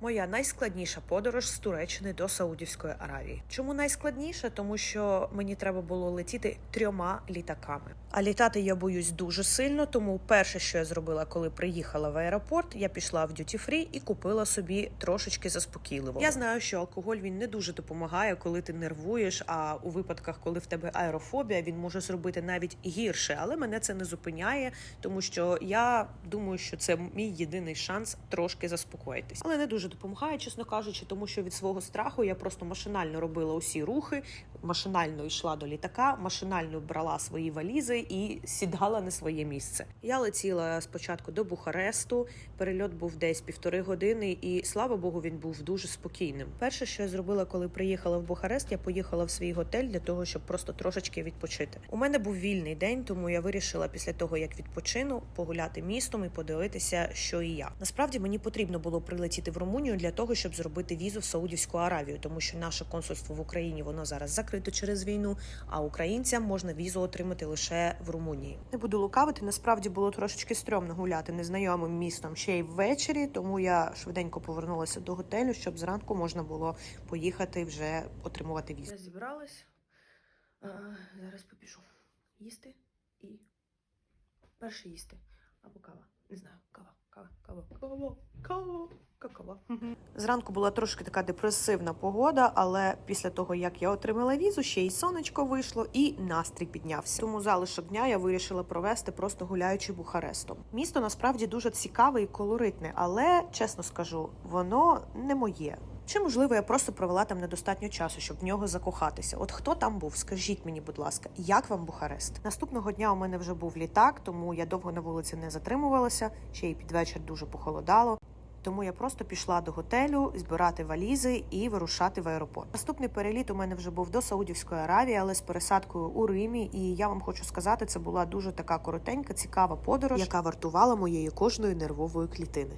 Моя найскладніша подорож з Туреччини до Саудівської Аравії. Чому найскладніша? Тому що мені треба було летіти трьома літаками. А літати я боюсь дуже сильно. Тому перше, що я зробила, коли приїхала в аеропорт, я пішла в дюті фрі і купила собі трошечки заспокійливого. Я знаю, що алкоголь він не дуже допомагає, коли ти нервуєш. А у випадках, коли в тебе аерофобія, він може зробити навіть гірше. Але мене це не зупиняє, тому що я думаю, що це мій єдиний шанс трошки заспокоїтись. Але не дуже допомагає, чесно кажучи, тому що від свого страху я просто машинально робила усі рухи, машинально йшла до літака, машинально брала свої валізи і сідала на своє місце. Я летіла спочатку до Бухаресту. Перельот був десь півтори години, і слава Богу, він був дуже спокійним. Перше, що я зробила, коли приїхала в Бухарест, я поїхала в свій готель для того, щоб просто трошечки відпочити. У мене був вільний день, тому я вирішила після того, як відпочину, погуляти містом і подивитися, що і я. Насправді мені потрібно було прилетіти в Румунію для того, щоб зробити візу в Саудівську Аравію, тому що наше консульство в Україні воно зараз закрито через війну. А українцям можна візу отримати лише в Румунії. Не буду лукавити. Насправді було трошечки стрьомно гуляти незнайомим містом ще й ввечері, тому я швиденько повернулася до готелю, щоб зранку можна було поїхати вже отримувати візу. Я зібралась. А, зараз попішу їсти і перше їсти. Або кава. Не знаю, кава, кава, кава, кава, кава, какава. Зранку була трошки така депресивна погода, але після того, як я отримала візу, ще й сонечко вийшло, і настрій піднявся. Тому залишок дня я вирішила провести просто гуляючи Бухарестом. Місто насправді дуже цікаве і колоритне, але чесно скажу, воно не моє. Чи можливо я просто провела там недостатньо часу, щоб в нього закохатися? От хто там був? Скажіть мені, будь ласка, як вам Бухарест? Наступного дня у мене вже був літак, тому я довго на вулиці не затримувалася. Ще й під вечір дуже похолодало. Тому я просто пішла до готелю збирати валізи і вирушати в аеропорт. Наступний переліт у мене вже був до Саудівської Аравії, але з пересадкою у Римі. І я вам хочу сказати, це була дуже така коротенька, цікава подорож, яка вартувала моєї кожної нервової клітини.